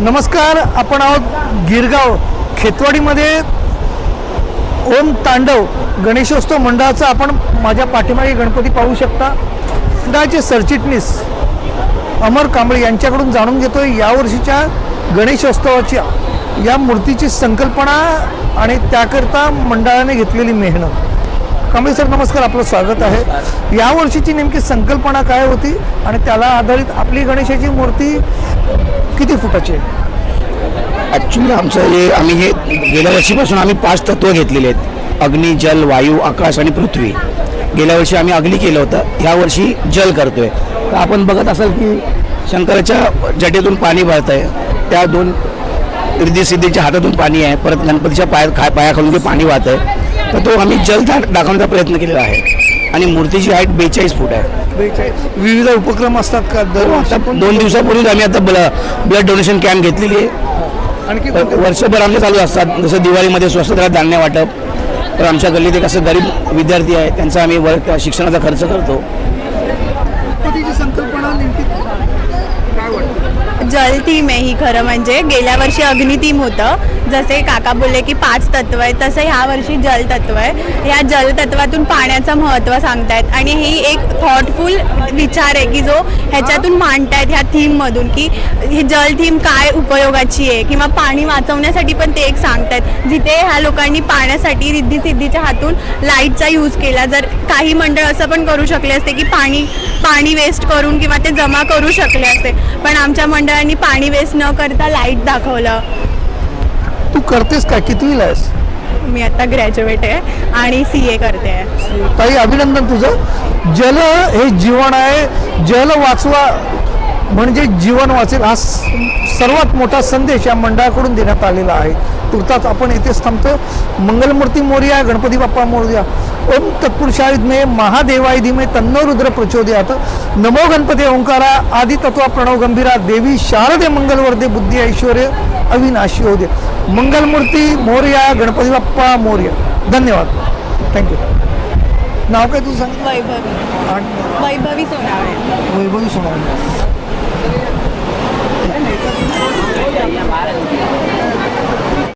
नमस्कार आपण आहोत गिरगाव खेतवाडीमध्ये ओम तांडव गणेशोत्सव मंडळाचा आपण माझ्या पाठीमागे गणपती पाहू शकता. मंडळाचे सरचिटणीस अमर कांबळे यांच्याकडून जाणून घेतोय यावर्षीच्या गणेशोत्सवाची या मूर्तीची संकल्पना आणि त्याकरता मंडळाने घेतलेली मेहनत. कांबळे सर नमस्कार आपलं स्वागत आहे. यावर्षीची नेमकी संकल्पना काय होती आणि त्याला आधारित आपली गणेशाची मूर्ती किती फुटाची? आहे ॲक्च्युली आमचं हे आम्ही हे गेल्या वर्षीपासून आम्ही पाच तत्त्व घेतलेले आहेत. अग्नी जल वायू आकाश आणि पृथ्वी. गेल्या वर्षी आम्ही अग्नी केलं होतं. ह्या वर्षी जल करतोय. तर आपण बघत असाल की शंकराच्या जटेतून पाणी भरत आहे त्या दोन सिद्धीच्या हातातून पाणी आहे. परत गणपतीच्या पाया खा पायाखालून ते पाणी वाहत आहे तर तो आम्ही जल दाखवण्याचा प्रयत्न केलेला आहे. आणि मूर्तीची हाईट बेचाळीस फूट आहे. विविध उपक्रम असतात का? आता दोन दिवसापूर्वीच आम्ही आता ब्लड डोनेशन कॅम्प घेतलेली आहे. आणखी वर्षभर आमचे चालू असतात. जसं दिवाळीमध्ये स्वस्तदरात धान्य वाटप. तर आमच्या गल्लीत एक असं गरीब विद्यार्थी आहे. त्यांचा आम्ही वर्ग शिक्षणाचा खर्च करतो गणपतीची संकल्पना नेमकी काय वाटतं जल थीम आहे ही खरं म्हणजे. गेल्या वर्षी अग्नि थीम होतं. जसे काका बोलले की पाच तत्व आहे तसं ह्या वर्षी जल तत्व आहे. ह्या जल तत्वातून पाण्याचं महत्त्व सांगतायत. आणि ही एक थॉटफुल विचार आहे की जो ह्याच्यातून मांडतायत ह्या थीममधून की ही जल थीम काय उपयोगाची आहे किंवा पाणी वाचवण्यासाठी पण ते एक सांगतायत. जिथे ह्या लोकांनी पाण्यासाठी रिद्धी सिद्धीच्या हातून लाईटचा यूज केला जर काही मंडळ असं पण करू शकले असते की पाणी पाणी वेस्ट करून किंवा ते जमा करू शकले असते. पण आमच्या मंडळांनी पाणी वेस्ट न करता लाइट दाखवलं. तू करतेस काय? कितवीला आहेस? मी आता ग्रॅज्युएट आहे आणि सी ए करते आहे. ताई अभिनंदन तुझं. जल हे जीवन आहे. जल वाचवा. म्हणजे जीवन वाचेल हा सर्वात मोठा संदेश या मंडळाकडून देण्यात आलेला आहे. तुर्तास आपण इथेच थांबतो मंगलमूर्ती मोर्या गणपती बाप्पा मोर्या ओम तत्पुरुषाय मे महादेवाय धीमे तन्नो रुद्र प्रचोदयात. नमो गणपती ओंकारा आदि तत्वा प्रणव गंभीरा देवी शारदे मंगलवर्धे बुद्धी ऐश्वर अविनाशी होते मंगलमूर्ती मोर्या गणपती बाप्पा मोर्या. धन्यवाद. थँक्यू नाव काय तुझं सांग वैभवी. वैभवी सोनावळे वैभवी सोनावणे.